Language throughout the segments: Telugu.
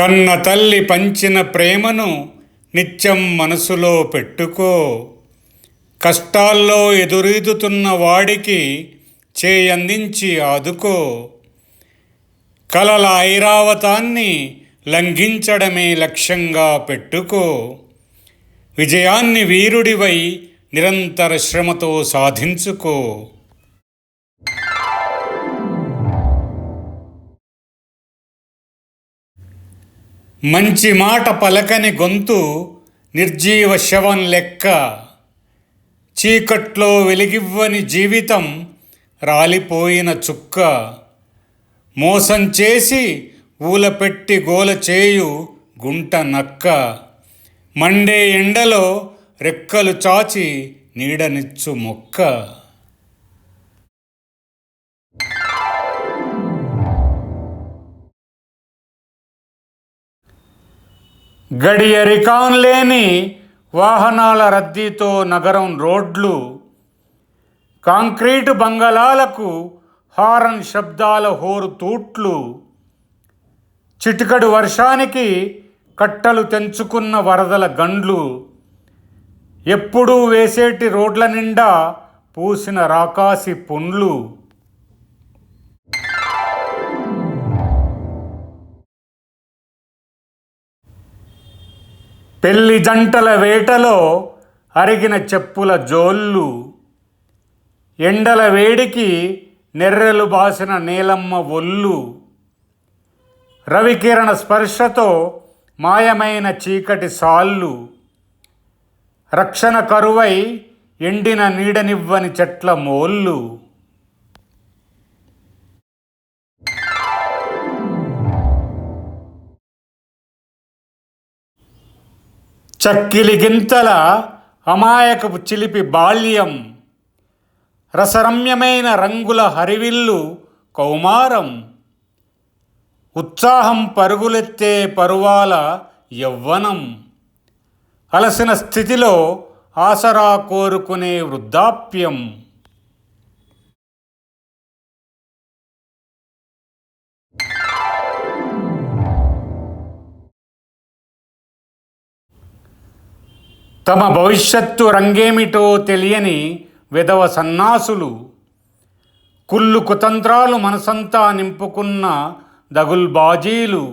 కన్న తల్లి పంచిన ప్రేమను నిత్యం మనసులో పెట్టుకో. కష్టాల్లో ఎదురీదుతున్న వాడికి చేయందించి ఆదుకో. కలల ఐరావతాన్ని లంఘించడమే లక్ష్యంగా పెట్టుకో. విజయాన్ని వీరుడివై నిరంతర శ్రమతో సాధించుకో. మంచి మాట పలకని గొంతు నిర్జీవ శవం లెక్క. చీకట్లో వెలిగివ్వని జీవితం రాలిపోయిన చుక్క. మోసం చేసి ఊలపెట్టి గోల చేయు గుంట నక్క. మండే ఎండలో రెక్కలు చాచి నీడనిచ్చు మొక్క. గడియరికాన్ లేని వాహనాల రద్దీతో నగరం రోడ్లు కాంక్రీటు బంగళాలకు హారన్ శబ్దాల హోరు తూట్లు చిటికడు వర్షానికి కట్టలు తెంచుకున్న వరదల గండ్లు ఎప్పుడూ వేసేటి రోడ్ల నిండా పూసిన రాకాసి పుండ్లు. పెళ్ళి జంటల వేటలో అరిగిన చెప్పుల జోళ్ళు. ఎండల వేడికి నెర్రెలు బాసిన నీలమ్మ ఒళ్ళు. రవికిరణ స్పర్శతో మాయమైన చీకటి సాళ్ళు. రక్షణ కరువై ఎండిన నీడనివ్వని చెట్ల మోళ్ళు. చక్కిలి గింతల అమాయకపు చిలిపి బాల్యం రసరమ్యమైన రంగుల హరివిల్లు కౌమారం. ఉత్సాహం పరుగులెత్తే పరువాల యవ్వనం. అలసిన స్థితిలో ఆసరా కోరుకునే వృద్ధాప్యం. తమ భవిష్యత్తు రంగేమిటో తెలియని విధవ సన్నాసులు కుళ్ళు కుతంత్రాలు మనసంతా నింపుకున్న దగుల్బాజీలు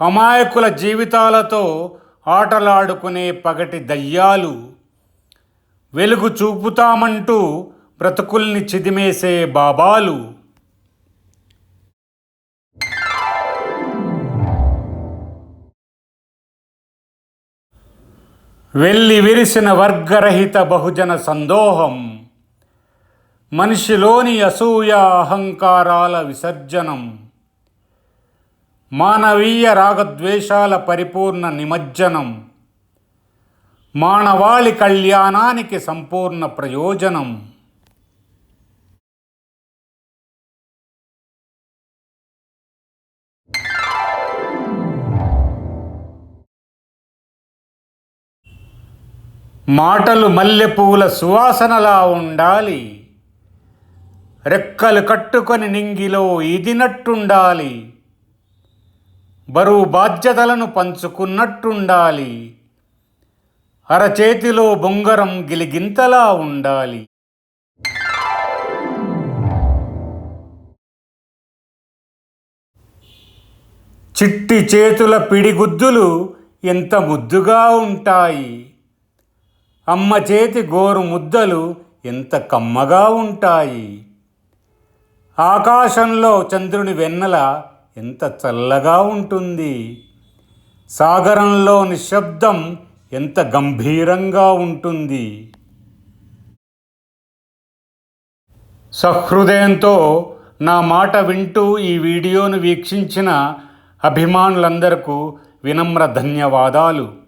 అమాయకుల జీవితాలతో ఆటలాడుకునే పగటి దయ్యాలు వెలుగు చూపుతామంటూ బ్రతుకుల్ని చిదిమేసే బాబాలు వెళ్ళి విరిసిన వర్గరహిత బహుజన సందోహం. మనిషిలోని అసూయ అహంకారాల విసర్జనం. మానవీయ రాగద్వేషాల పరిపూర్ణ నిమజ్జనం. మానవాళి కళ్యాణానికి సంపూర్ణ ప్రయోజనం. మాటలు మల్లెపూల సువాసనలా ఉండాలి. రెక్కలు కట్టుకొని నింగిలో ఇదినట్టుండాలి బరువు బాధ్యతలను పంచుకున్నట్టుండాలి. అరచేతిలో బొంగరం గిలిగింతలా ఉండాలి. చిట్టి చేతుల పిడిగుద్దులు ఎంత ముద్దుగా ఉంటాయి. అమ్మ చేతి గోరు ముద్దలు ఎంత కమ్మగా ఉంటాయి. ఆకాశంలో చంద్రుని వెన్నెల ఎంత చల్లగా ఉంటుంది. సాగరంలో నిశ్శబ్దం ఎంత గంభీరంగా ఉంటుంది. సహృదయంతో నా మాట వింటూ ఈ వీడియోను వీక్షించిన అభిమానులందరకు వినమ్ర ధన్యవాదాలు.